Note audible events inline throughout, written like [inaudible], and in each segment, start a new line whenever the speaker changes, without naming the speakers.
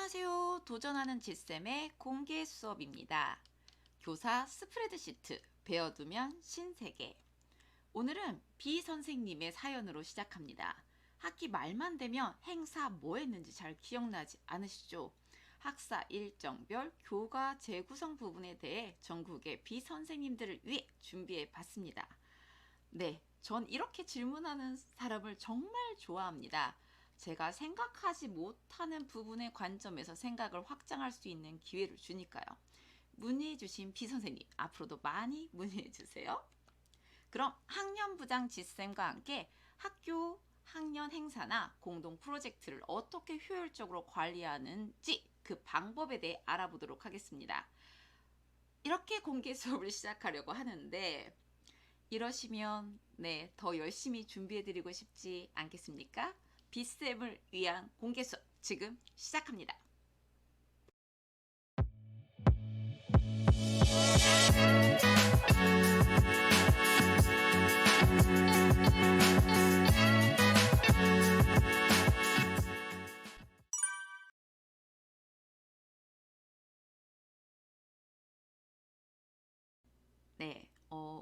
안녕하세요. 도전하는 지쌤의 공개 수업입니다. 교사 스프레드시트 배워두면 신세계. 오늘은 비 선생님의 사연으로 시작합니다. 학기 말만 되면 행사 뭐 했는지 잘 기억나지 않으시죠? 학사 일정별 교과 재구성 부분에 대해 전국의 비 선생님들을 위해 준비해 봤습니다. 네, 전 이렇게 질문하는 사람을 정말 좋아합니다. 제가 생각하지 못하는 부분의 관점에서 생각을 확장할 수 있는 기회를 주니까요. 문의해 주신 비선생님, 앞으로도 많이 [laughs] 문의해 주세요. 그럼 학년부장 지쌤과 함께 학교 학년 행사나 공동 프로젝트를 어떻게 효율적으로 관리하는지 그 방법에 대해 알아보도록 하겠습니다. 이렇게 공개 수업을 시작하려고 하는데 이러시면 네, 더 열심히 준비해 드리고 싶지 않겠습니까? 비쌤을 위한 공개 수업 지금 시작합니다.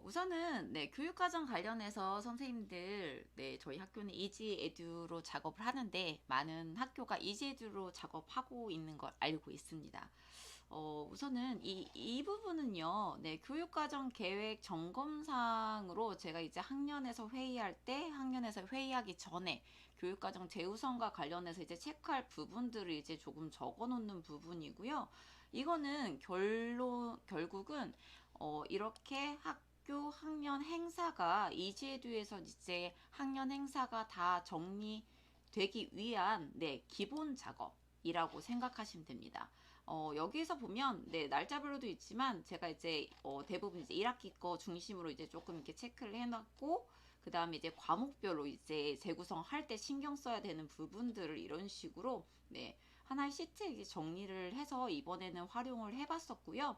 우선은 네, 교육과정 관련해서 선생님들 네, 저희 학교는 이지 에듀로 작업을 하는데 많은 학교가 이지 에듀로 작업하고 있는 걸 알고 있습니다. 어, 우선은 이, 이 부분은요, 네, 교육과정 계획 점검상으로 제가 이제 학년에서 회의할 때, 학년에서 회의하기 전에 교육과정 재우선과 관련해서 이제 체크할 부분들을 이제 조금 적어 놓는 부분이고요. 이거는 결론, 결국은 어, 이렇게 학 교 학년 행사가 이제도에서 이제 학년 행사가 다 정리되기 위한 네, 기본 작업이라고 생각하시면 됩니다. 어, 여기서 보면 네, 날짜별로도 있지만 제가 이제 어, 대부분 이제 1학기 거 중심으로 이제 조금 이렇게 체크를 해놨고 그 다음에 이제 과목별로 이제 재구성할 때 신경 써야 되는 부분들을 이런 식으로 네, 하나의 시트에 정리를 해서 이번에는 활용을 해봤었고요.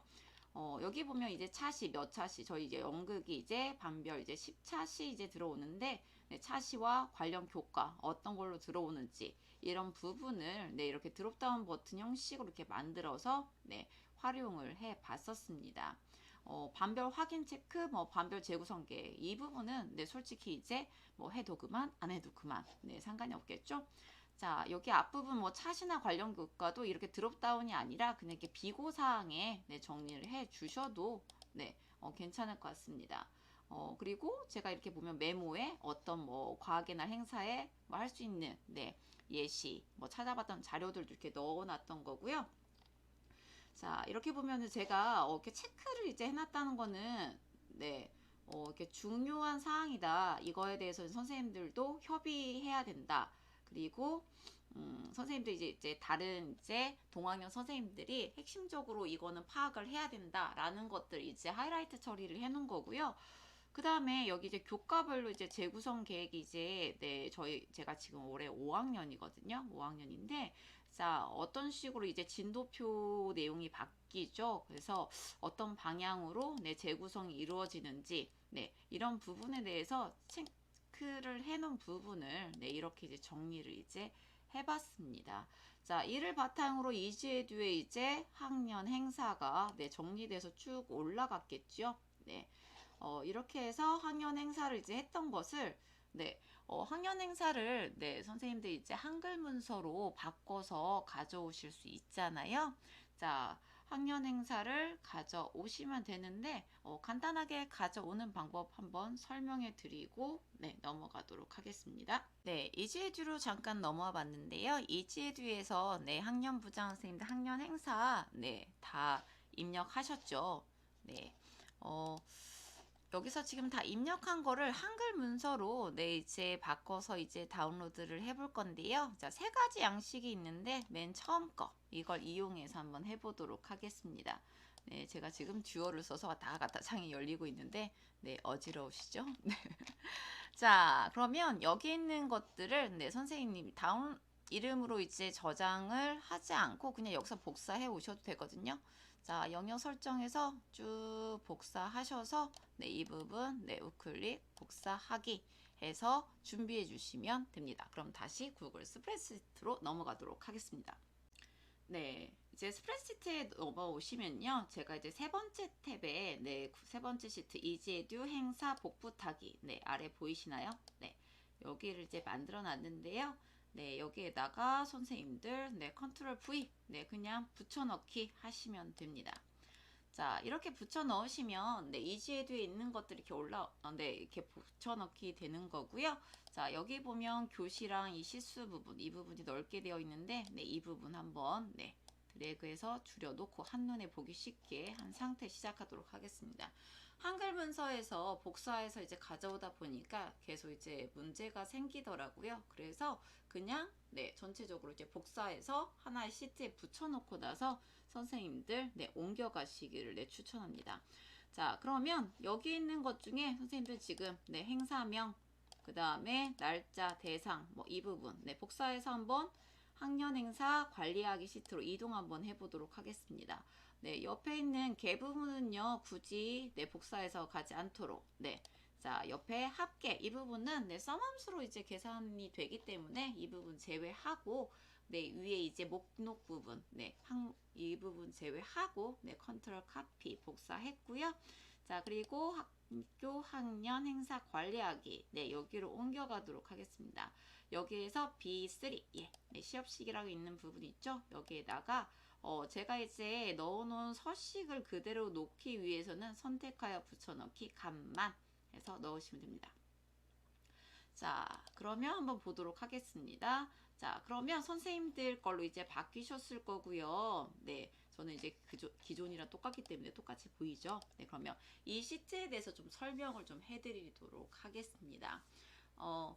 어, 여기 보면 이제 차시 몇 차시 저희 이제 연극이 이제 반별 이제 10차시 이제 들어오는데 네, 차시와 관련 교과 어떤 걸로 들어오는지 이런 부분을 네, 이렇게 드롭다운 버튼 형식으로 이렇게 만들어서 네, 활용을 해 봤었습니다. 어, 반별 확인 체크, 뭐 반별 재구성계 이 부분은 네, 솔직히 이제 뭐 해도 그만 안 해도 그만 네, 상관이 없겠죠. 자, 여기 앞부분 뭐 차시나 관련 교과도 이렇게 드롭다운이 아니라 그냥 이렇게 비고사항에 네, 정리를 해 주셔도 네, 어, 괜찮을 것 같습니다. 어, 그리고 제가 이렇게 보면 메모에 어떤 뭐 과학의 날 행사에 뭐 할 수 있는 네, 예시, 뭐 찾아봤던 자료들도 이렇게 넣어 놨던 거고요. 자, 이렇게 보면은 제가 어, 이렇게 체크를 이제 해놨다는 거는 네, 어, 이렇게 중요한 사항이다. 이거에 대해서 선생님들도 협의해야 된다. 그리고 음, 선생님들 이제 이제 다른 이제 동학년 선생님들이 핵심적으로 이거는 파악을 해야 된다라는 것들 이제 하이라이트 처리를 해놓은 거고요. 그 다음에 여기 이제 교과별로 이제 재구성 계획이 이제 네 저희 제가 지금 올해 5학년이거든요. 5학년인데 자 어떤 식으로 이제 진도표 내용이 바뀌죠. 그래서 어떤 방향으로 네 재구성이 이루어지는지 네 이런 부분에 대해서 체크를 해놓은 부분을 네 이렇게 이제 정리를 이제 해봤습니다. 자, 이를 바탕으로 이주에 뒤에 이제 학년 행사가 네, 정리돼서 쭉 올라갔겠죠. 네. 어, 이렇게 해서 학년 행사를 이제 했던 것을 네, 어, 학년 행사를 네, 선생님들 이제 한글 문서로 바꿔서 가져오실 수 있잖아요. 자, 학년 행사를 가져오시면 되는데 어, 간단하게 가져오는 방법 한번 설명해 드리고 네, 넘어가도록 하겠습니다. 네, 이지에듀로 잠깐 넘어와 봤는데요. 이지에듀에서 네, 학년 부장 선생님들 학년 행사 네, 다 입력하셨죠. 네. 어, 여기서 지금 다 입력한 거를 한글 문서로 네 이제 바꿔서 이제 다운로드를 해볼 건데요. 자, 세 가지 양식이 있는데 맨 처음 거 이걸 이용해서 한번 해보도록 하겠습니다. 네, 제가 지금 듀얼을 써서 왔다 갔다 창이 열리고 있는데 네 어지러우시죠? [laughs] 네. 자, 그러면 여기 있는 것들을 네 선생님 다운 이름으로 이제 저장을 하지 않고 그냥 여기서 복사해 오셔도 되거든요. 자, 영역 설정에서 쭉 복사하셔서 네, 이 부분 네, 우클릭 복사하기 해서 준비해 주시면 됩니다. 그럼 다시 구글 스프레드시트로 넘어가도록 하겠습니다. 네. 이제 스프레드시트에 넘어오시면요. 제가 이제 세 번째 탭에 네, 구- 세 번째 시트 이지에듀 행사 복붙하기. 네, 아래 보이시나요? 네. 여기를 이제 만들어 놨는데요. 네, 여기에다가 선생님들 네, 컨트롤 V 네, 그냥 붙여 넣기 하시면 됩니다. 자, 이렇게 붙여 넣으시면 네, 이지에듀에 있는 것들이 이렇게 올라 어, 네, 이렇게 붙여 넣기 되는 거고요. 자, 여기 보면 교시랑 이 시수 부분, 이 부분이 넓게 되어 있는데, 네, 이 부분 한번, 네, 드래그해서 줄여놓고 한눈에 보기 쉽게 한 상태 시작하도록 하겠습니다. 한글 문서에서 복사해서 이제 가져오다 보니까 계속 이제 문제가 생기더라고요. 그래서 그냥, 네, 전체적으로 이제 복사해서 하나의 시트에 붙여놓고 나서 선생님들, 네, 옮겨가시기를 네, 추천합니다. 자, 그러면 여기 있는 것 중에 선생님들 지금, 네, 행사명, 그 다음에 날짜, 대상, 뭐 이 부분, 네, 복사해서 한번 학년 행사 관리하기 시트로 이동 한번 해보도록 하겠습니다. 네, 옆에 있는 개 부분은요, 굳이 네, 복사해서 가지 않도록, 네. 자, 옆에 합계, 이 부분은 네, 썸함수로 이제 계산이 되기 때문에 이 부분 제외하고, 네, 위에 이제 목록 부분, 네, 한, 이 부분 제외하고, 네, 컨트롤 카피 복사했고요. 자, 그리고 학교 학년 행사 관리하기, 네, 여기로 옮겨 가도록 하겠습니다. 여기에서 B3, 예, 네, 시업식이라고 있는 부분 있죠? 여기에다가 어, 제가 이제 넣어놓은 서식을 그대로 놓기 위해서는 선택하여 붙여넣기 값만 해서 넣으시면 됩니다. 자, 그러면 한번 보도록 하겠습니다. 자, 그러면 선생님들 걸로 이제 바뀌셨을 거고요. 네, 저는 이제 그조, 기존이랑 똑같기 때문에 똑같이 보이죠? 네, 그러면 이 시트에 대해서 좀 설명을 좀 해드리도록 하겠습니다. 어,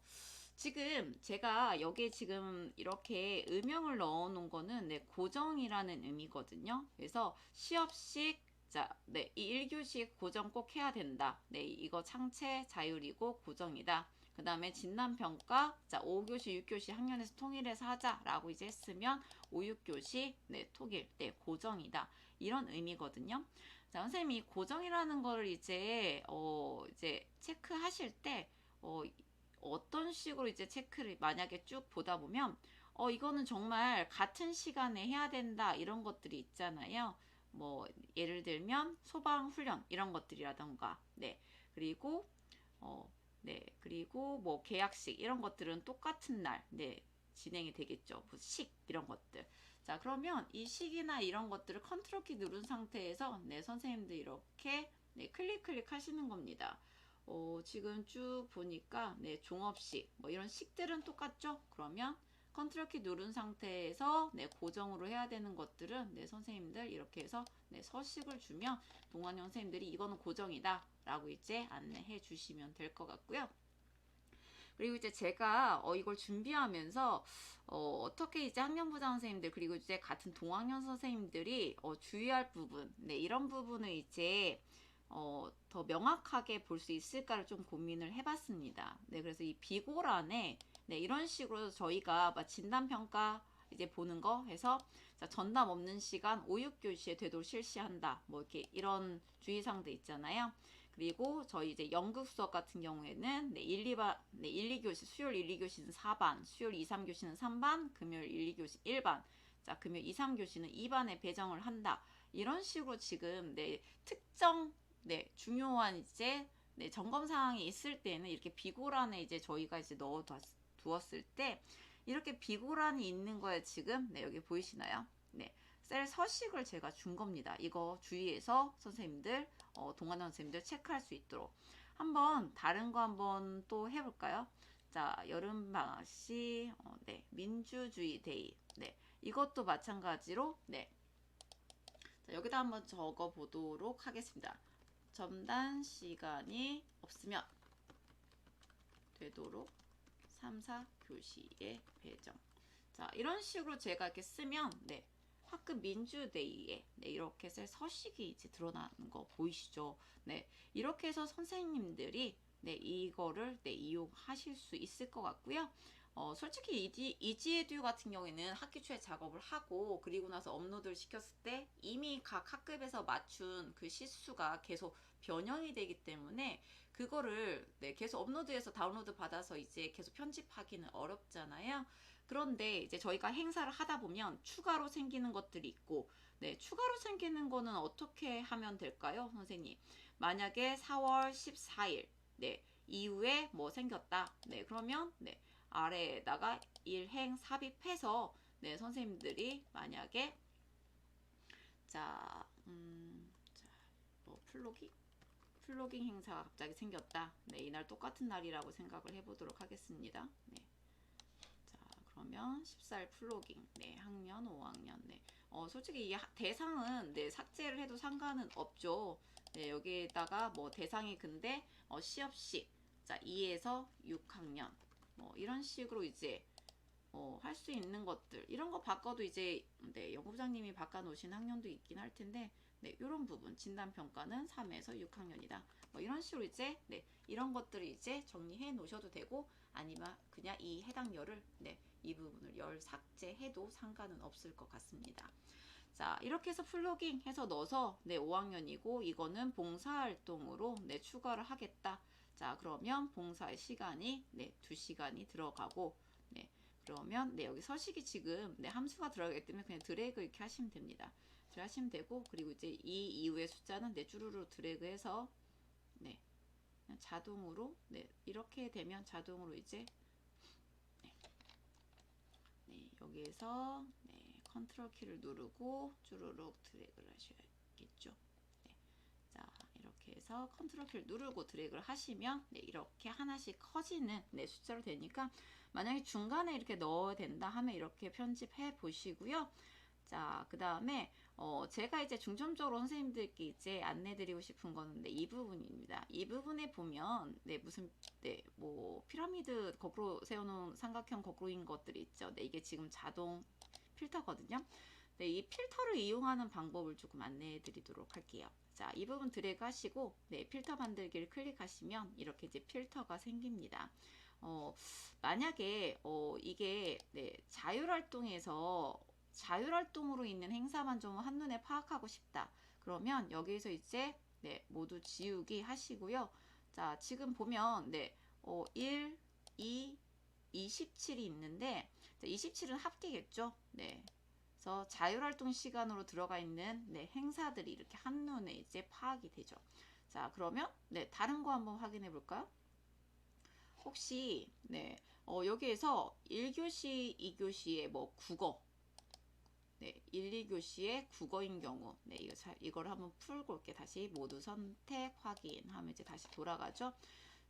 지금 제가 여기에 지금 이렇게 음영을 넣어 놓은 거는 네, 고정이라는 의미거든요. 그래서 시업식 자, 네, 이 1교시 고정 꼭 해야 된다. 네, 이거 창체 자율이고 고정이다. 그 다음에 진단평가, 자, 5교시, 6교시 학년에서 통일해서 하자라고 이제 했으면 5, 6교시, 네, 통일, 네, 고정이다. 이런 의미거든요. 자, 선생님이 고정이라는 거를 이제, 어, 이제 체크하실 때, 어, 어떤 식으로 이제 체크를 만약에 쭉 보다 보면 어 이거는 정말 같은 시간에 해야 된다 이런 것들이 있잖아요. 뭐 예를 들면 소방 훈련 이런 것들이라던가 네 그리고 어 네 그리고 뭐 계약식 이런 것들은 똑같은 날네 진행이 되겠죠. 뭐식 이런 것들. 자 그러면 이 식이나 이런 것들을 컨트롤 키 누른 상태에서 네 선생님들 이렇게 네 클릭 클릭 하시는 겁니다. 어, 지금 쭉 보니까 네, 종업식 뭐 이런 식들은 똑같죠? 그러면 컨트롤 키 누른 상태에서 네, 고정으로 해야 되는 것들은 네, 선생님들 이렇게 해서 네, 서식을 주면 동안형 선생님들이 이거는 고정이다 라고 이제 안내해 주시면 될 것 같고요. 그리고 이제 제가 어, 이걸 준비하면서 어, 어떻게 이제 학년부장 선생님들 그리고 이제 같은 동학년 선생님들이 어, 주의할 부분 네, 이런 부분을 이제 어, 더 명확하게 볼 수 있을까를 좀 고민을 해봤습니다. 네, 그래서 이 비고란에 네, 이런 식으로 저희가 진단평가 이제 보는 거 해서 자, 전담 없는 시간 5, 6교시에 되도록 실시한다. 뭐 이렇게 이런 주의사항도 있잖아요. 그리고 저희 이제 연극 수업 같은 경우에는 네, 1, 2반, 네, 1, 2교시, 수요일 1, 2교시는 4반, 수요일 2, 3교시는 3반, 금요일 1, 2교시 1반, 자, 금요일 2, 3교시는 2반에 배정을 한다. 이런 식으로 지금 네, 특정 네, 중요한 이제 네, 점검 사항이 있을 때는 이렇게 비고란에 이제 저희가 이제 넣어 두었을 때 이렇게 비고란이 있는 거에 지금 네, 여기 보이시나요? 네. 셀 서식을 제가 준 겁니다. 이거 주의해서 선생님들, 어, 동안원 선생님들 체크할 수 있도록. 한번 다른 거 한번 또 해볼까요? 자, 여름방학시, 어, 네, 민주주의 데이. 네, 이것도 마찬가지로, 네. 자, 여기다 한번 적어 보도록 하겠습니다. 점단 시간이 없으면 되도록 3, 4교시에 배정. 자, 이런 식으로 제가 이렇게 쓰면, 네. 학급 민주데이에 네, 이렇게 셀 서식이 이제 드러나는 거 보이시죠? 네. 이렇게 해서 선생님들이 네, 이거를 네, 이용하실 수 있을 것 같고요. 어, 솔직히 이지, 이지에듀 같은 경우에는 학기 초에 작업을 하고 그리고 나서 업로드를 시켰을 때 이미 각 학급에서 맞춘 그 시수가 계속 변형이 되기 때문에 그거를 네, 계속 업로드해서 다운로드 받아서 이제 계속 편집하기는 어렵잖아요. 그런데 이제 저희가 행사를 하다 보면 추가로 생기는 것들이 있고, 네, 추가로 생기는 거는 어떻게 하면 될까요, 선생님? 만약에 4월 14일, 네, 이후에 뭐 생겼다. 네, 그러면, 네, 아래에다가 일행 삽입해서, 네, 선생님들이 만약에, 자, 음, 자, 뭐, 플로깅? 플로깅 행사가 갑자기 생겼다. 네, 이날 똑같은 날이라고 생각을 해보도록 하겠습니다. 네. 자, 그러면 14일 플로깅. 네, 학년 5학년. 네. 어, 솔직히 이 하- 대상은 네, 삭제를 해도 상관은 없죠. 네, 여기에다가 뭐 대상이 근데 어, 시업식. 자, 2에서 6학년. 뭐 이런 식으로 이제 어, 할 수 있는 것들. 이런 거 바꿔도 이제 네, 연구부장님이 바꿔 놓으신 학년도 있긴 할 텐데 네, 이런 부분 진단 평가는 3에서 6학년이다. 뭐 이런 식으로 이제 네, 이런 것들을 이제 정리해 놓으셔도 되고 아니면 그냥 이 해당 열을 네, 이 부분을 열 삭제해도 상관은 없을 것 같습니다. 자, 이렇게 해서 플로깅 해서 넣어서 네, 5학년이고 이거는 봉사활동으로 네, 추가를 하겠다. 자, 그러면 봉사의 시간이 네, 2시간이 들어가고 네, 그러면 네, 여기 서식이 지금 네, 함수가 들어가기 때문에 그냥 드래그 이렇게 하시면 됩니다. 드래그 하시면 되고 그리고 이제 이 이후의 숫자는 네, 주르르 드래그해서 네, 자동으로 네, 이렇게 되면 자동으로 이제 네, 여기에서 네, 컨트롤 키를 누르고 주르륵 드래그를 하셔야겠죠. 이렇게 해서 컨트롤 키를 누르고 드래그를 하시면 네, 이렇게 하나씩 커지는 네, 숫자로 되니까 만약에 중간에 이렇게 넣어야 된다 하면 이렇게 편집해 보시고요. 자, 그 다음에 어, 제가 이제 중점적으로 선생님들께 이제 안내드리고 싶은 거는 네, 이 부분입니다. 이 부분에 보면 네, 무슨 네, 뭐 피라미드 거꾸로 세워놓은 삼각형 거꾸로인 것들이 있죠. 네, 이게 지금 자동 필터거든요. 네, 이 필터를 이용하는 방법을 조금 안내해 드리도록 할게요. 자, 이 부분 드래그 하시고, 네, 필터 만들기를 클릭하시면 이렇게 이제 필터가 생깁니다. 어, 만약에 어, 이게 네, 자율활동에서 자율활동으로 있는 행사만 좀 한눈에 파악하고 싶다. 그러면 여기서 이제 네, 모두 지우기 하시고요. 자, 지금 보면 네, 어, 1, 2, 27이 있는데 27은 합계겠죠? 네. 그래서 자율활동 시간으로 들어가 있는 네, 행사들이 이렇게 한눈에 이제 파악이 되죠. 자, 그러면 네, 다른 거 한번 확인해 볼까요? 혹시 네, 어, 여기에서 1교시, 2교시에 뭐 국어 네, 1, 2교시의 국어인 경우 네, 이거 자, 이걸 한번 풀고 올게 다시 모두 선택 확인하면 이제 다시 돌아가죠.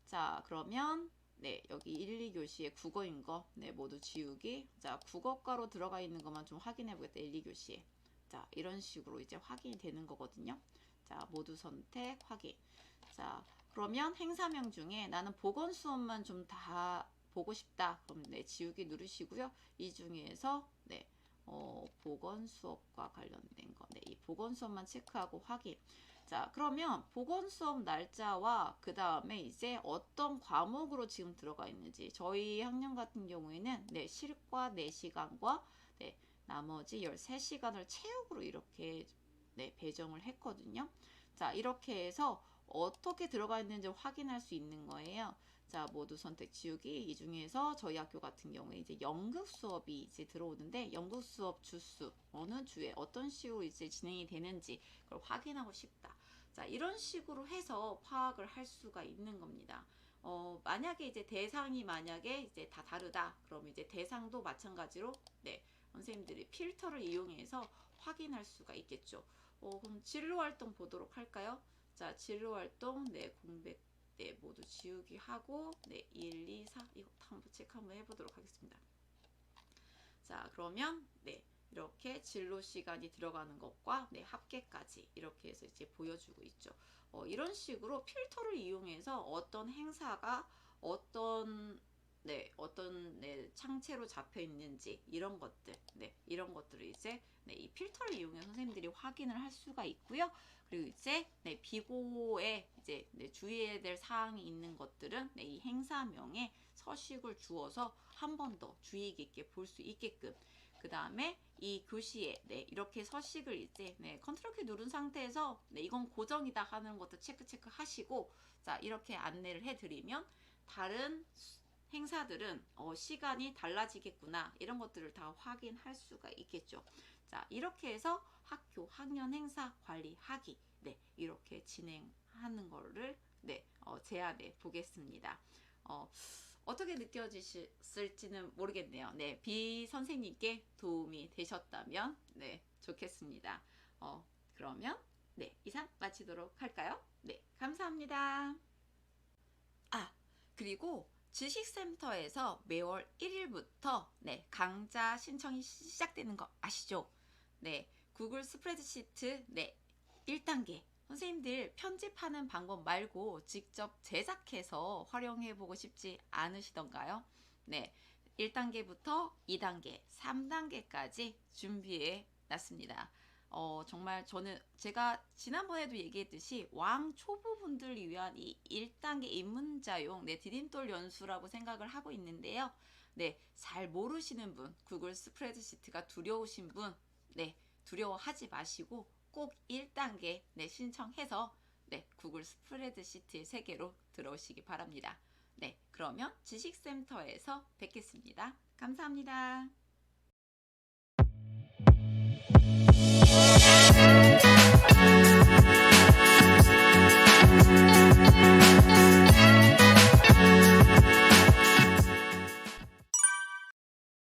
자, 그러면 네, 여기 1, 2교시의 국어인 거, 네, 모두 지우기. 자, 국어과로 들어가 있는 것만 좀 확인해 보겠다, 1, 2교시에. 자, 이런 식으로 이제 확인이 되는 거거든요. 자, 모두 선택, 확인. 자, 그러면 행사명 중에 나는 보건 수업만 좀 다 보고 싶다. 그럼 네, 지우기 누르시고요. 이 중에서, 네, 어, 보건 수업과 관련된 거. 네, 이 보건 수업만 체크하고 확인. 자, 그러면 보건 수업 날짜와 그 다음에 이제 어떤 과목으로 지금 들어가 있는지 저희 학년 같은 경우에는 네, 실과 4시간과 네, 나머지 13시간을 체육으로 이렇게 네, 배정을 했거든요. 자, 이렇게 해서 어떻게 들어가 있는지 확인할 수 있는 거예요. 자, 모두 선택 지우기. 이 중에서 저희 학교 같은 경우에 이제 연극 수업이 이제 들어오는데 연극 수업 주수 어느 주에 어떤 식으로 이제 진행이 되는지 그걸 확인하고 싶다. 자, 이런 식으로 해서 파악을 할 수가 있는 겁니다. 어, 만약에 이제 대상이 만약에 이제 다 다르다. 그러면 이제 대상도 마찬가지로 네, 선생님들이 필터를 이용해서 확인할 수가 있겠죠. 어, 그럼 진로 활동 보도록 할까요? 자, 진로 활동 네, 공백 네, 모두 지우기 하고 네, 1, 2, 4 이거 한번 체크 한번 해 보도록 하겠습니다. 자, 그러면 네, 이렇게 진로 시간이 들어가는 것과 네, 합계까지 이렇게 해서 이제 보여주고 있죠. 어, 이런 식으로 필터를 이용해서 어떤 행사가 어떤 네, 어떤 네, 창체로 잡혀 있는지 이런 것들, 네, 이런 것들을 이제 네, 이 필터를 이용해 서 선생님들이 확인을 할 수가 있고요. 그리고 이제 네, 비고에 이제 네, 주의해야 될 사항이 있는 것들은 네, 이 행사명에 서식을 주어서 한 번 더 주의 깊게 볼 수 있게끔 그 다음에 이 교시에 네, 이렇게 서식을 이제 네, 컨트롤 키 누른 상태에서 네, 이건 고정이다 하는 것도 체크 체크 하시고 자 이렇게 안내를 해드리면 다른 행사들은 어, 시간이 달라지겠구나 이런 것들을 다 확인할 수가 있겠죠. 자 이렇게 해서 학교 학년 행사 관리하기 네 이렇게 진행하는 거를 네 어, 제안해 보겠습니다. 어, 어떻게 느껴지실지는 모르겠네요. 네, 비 선생님께 도움이 되셨다면 네 좋겠습니다. 어, 그러면 네 이상 마치도록 할까요? 네, 감사합니다. 아 그리고 지식센터에서 매월 1일부터 네 강좌 신청이 시작되는 거 아시죠? 네 구글 스프레드시트 네 1단계 선생님들 편집하는 방법 말고 직접 제작해서 활용해 보고 싶지 않으시던가요? 네. 1단계부터 2단계, 3단계까지 준비해 놨습니다. 어, 정말 저는 제가 지난번에도 얘기했듯이 왕 초보분들을 위한 이 1단계 입문자용 네, 디딤돌 연수라고 생각을 하고 있는데요. 네, 잘 모르시는 분, 구글 스프레드시트가 두려우신 분, 네, 두려워하지 마시고 꼭 1단계 네, 신청해서 네, 구글 스프레드시트 3개로 들어오시기 바랍니다. 네, 그러면 지식센터에서 뵙겠습니다. 감사합니다.